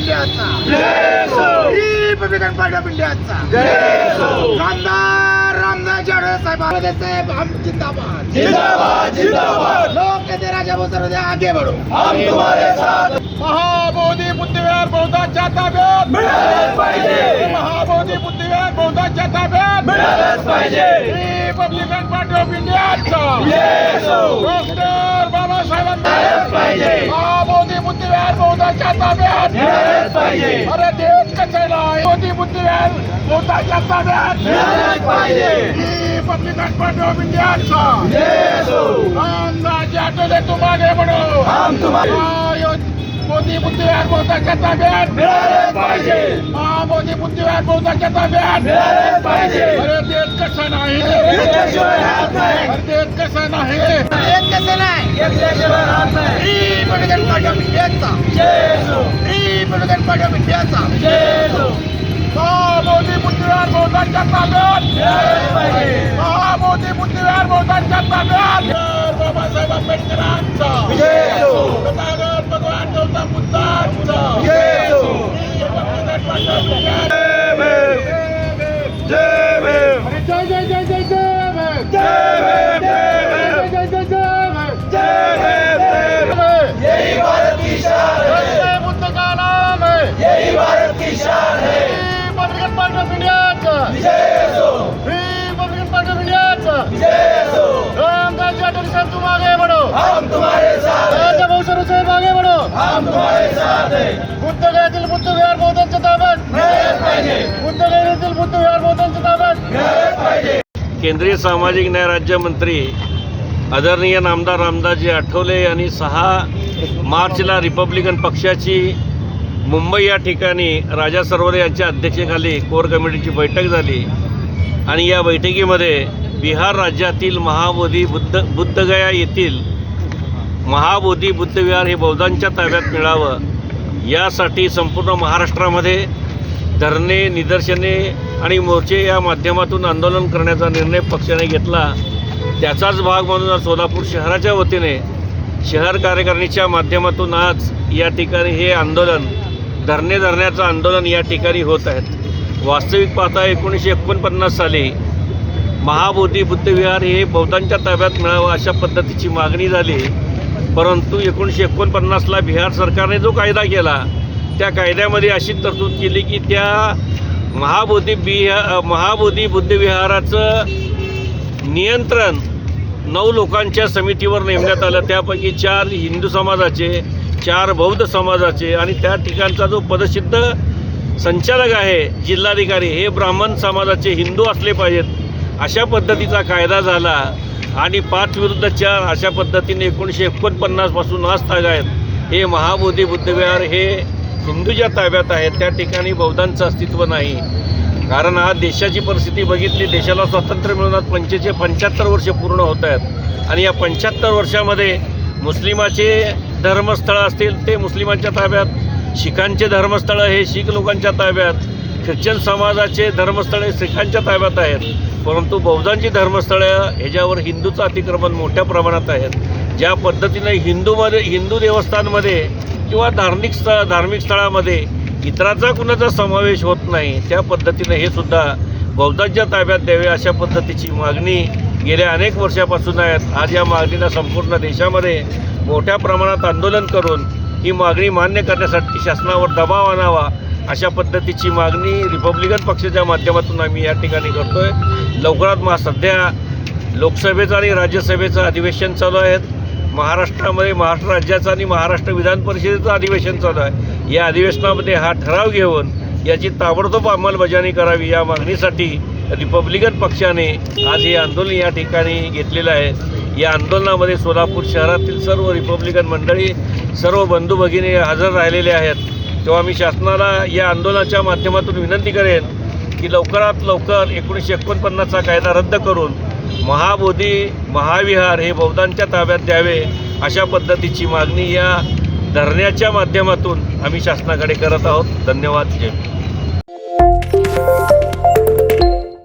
इंडियाचा Republican party of इंडियाचा आमदार रामदास आठवले साहेब आठवले साहेब हम जिंदाबाद. जिंदाबाद जिंदाबाद! लोक कहते राजा बोलते दे आगे बढ़ो. हम तुम्हारे साथ! महाबोधी बुद्धिविहार बहुतांच्या ताब्यात मिळालंच पाहिजे! महाबोधी बुद्धिविहार बहुतांच्या ताब्यात मिळालंच पाहिजे! रिपब्लिकन पार्टी ऑफ इंडियाचा. डॉक्टर बाबासाहेबांना मिळालंच पाहिजे. बहुतांच्या ताब्यात अरे देश कशाला मोदी बुद्धिविहार बहुतांच्या ताब्यात रिपब्लिकन पार्टी ऑफ इंडियाचा येसो. रामदास आठवले तुम आगे बढ़ो। हम मोदी बुद्धिविहार बहुतांच्या ताब्यात पाहिजे हा मोदी बुद्धिविहार बहुतांच्या ताब्यात पाहिजे अरे देश कसा नाही देश कसा नाही देश कसा नाही घेतल्याशिवाय राहत नाही रिपब्लिकन पार्टी ऑफ इंडियाचा रिपब्लिकन पार्टी ऑफ इंडियाचा मोदी बहुतांच्या ताब्यात मोदी बहुतांच्या ताब्यात बाबासाहेब आंबेडकरांचा येसो. तथागत भगवान गौतम बुद्धांचा येसो. रिपब्लिकन पार्टी ऑफ इंडियाचा जय भीम अरे जय जय जय जय जय भीम. जय भीम जय भीम जय जय जय जय भीम. जय भीम जय भीम यही भारत की शान है जय बुद्ध का नाम है यही भारत की शान है रिपब्लिकन पार्टी ऑफ इंडियाचा येसो. रिपब्लिकन पार्टी ऑफ इंडियाचा येसो. रामदास आठवले साहब तुम आगे बढ़ो! हम तुम्हारे साथ राजा भाऊसाहेब साहेब आगे बढ़ो! हम तुम्हारे साथ हैं। बुद्ध गयातील बुद्ध विहार बहुतांच्या ताब्यात मिळालंच पाहिजे। बुद्ध गयातील बुद्ध विहार बहुतांच्या ताब्यात मिळालंच पाहिजे। केंद्रीय सामाजिक न्याय राज्यमंत्री आदरणीय नामदार रामदासजी आठवले यांनी सहा मार्चला रिपब्लिकन पक्षाची मुंबई या ठिकाणी राजा सरोवर यांच्या अध्यक्षतेखाली कोर कमिटीची बैठक झाली. आणि या बैठकीमध्ये बिहार राज्यातील महाबोधी बुद्ध बुद्धगया येथील महाबोधी बुद्धविहार हे बौद्धांच्या ताब्यात मिळावं. यासाठी संपूर्ण महाराष्ट्रामध्ये धरणे निदर्शने आणि मोर्चे या माध्यमातून आंदोलन करण्याचा निर्णय पक्षाने घेतला. त्याचाच भाग म्हणून आज सोलापूर शहराच्या वतीने शहर कार्यकारिणीच्या माध्यमातून आज या ठिकाणी हे आंदोलन धरणे धरण्याचं आंदोलन या ठिकाणी होत आहेत वास्तविक पाहता एकोणीसशे एकोणपन्नास साली महाबोधी बुद्धविहार हे बौद्धांच्या ताब्यात मिळावं अशा पद्धतीची मागणी झाली. परंतु एकोणीसशे एकोणपन्नासला बिहार सरकारने जो कायदा केला त्या कायद्यामध्ये अशी तरतूद केली की त्या महाबोधी बिहा महाबोधी बुद्धविहाराचं नियंत्रण नऊ लोकांच्या समितीवर नेमण्यात आलं. त्यापैकी चार हिंदू समाजाचे चार बौद्ध समाजाचे आणि त्या ठिकाणचा जो पदसिद्ध संचालक आहे जिल्हाधिकारी हे ब्राह्मण समाजाचे हिंदू असले पाहिजेत. अशा पद्धतीचा कायदा झाला आणि पाच विरुद्ध चार अशा पद्धतीने एकोणीसशे एकोणपन्नासपासून आज आहेत. हे महाबोधी बुद्धविहार हे हिंदूच्या ताब्यात आहेत. त्या ठिकाणी बौद्धांचं अस्तित्व नाही. कारण आज देशाची परिस्थिती बघितली देशाला स्वातंत्र्य मिळून आज पंचेचे पंच्याहत्तर वर्ष पूर्ण होत आहेत. आणि या पंच्याहत्तर वर्षामध्ये मुस्लिमाचे धर्मस्थळं असतील ते मुस्लिमांच्या ताब्यात शिखांचे धर्मस्थळं हे शीख लोकांच्या ताब्यात ख्रिश्चन समाजाचे धर्मस्थळे शिखांच्या ताब्यात आहेत. परंतु बौद्धांची धर्मस्थळं ह्याच्यावर हिंदूचं अतिक्रमण मोठ्या प्रमाणात आहेत. ज्या पद्धतीने हिंदूमध्ये हिंदू देवस्थानमध्ये किंवा धार्मिक स्थळ धार्मिक स्थळामध्ये इतरांचा कुणाचा समावेश होत नाही त्या पद्धतीने हे सुद्धा बौद्धांच्या ताब्यात द्यावे अशा पद्धतीची मागणी गेल्या अनेक वर्षापासून आहेत. आज या मागणीला संपूर्ण देशामध्ये मोठ्या प्रमाणात आंदोलन करून ही मागणी मान्य करण्यासाठी शासनावर दबाव आणावा अशा पद्धतीची मागणी रिपब्लिकन पक्षाच्या माध्यमातून आम्ही या ठिकाणी करतो आहे लवकरात मा सध्या लोकसभेचं आणि राज्यसभेचं अधिवेशन चालू आहेत. महाराष्ट्रामध्ये महाराष्ट्र राज्याचं आणि महाराष्ट्र विधान परिषदेचं अधिवेशन चालू आहे. या अधिवेशनामध्ये हा ठराव घेऊन याची ताबडतोब अंमलबजावणी करावी या मागणीसाठी रिपब्लिकन पक्षाने आज हे आंदोलन या ठिकाणी घेतलेलं आहे. या आंदोलनामध्ये सोलापूर शहरातील सर्व रिपब्लिकन मंडळी सर्व बंधू भगिनी हजर राहिलेले आहेत. तेव्हा मी शासनाला या आंदोलनाच्या माध्यमातून विनंती करेन की लवकरात लवकर एकोणीसशे एकोणपन्नासचा कायदा रद्द करून महाबोधी महाविहार हे बौद्धांच्या ताब्यात द्यावे अशा पद्धतीची मागणी या धरण्याच्या माध्यमातून आम्ही शासनाकडे करत आहोत. धन्यवाद. जय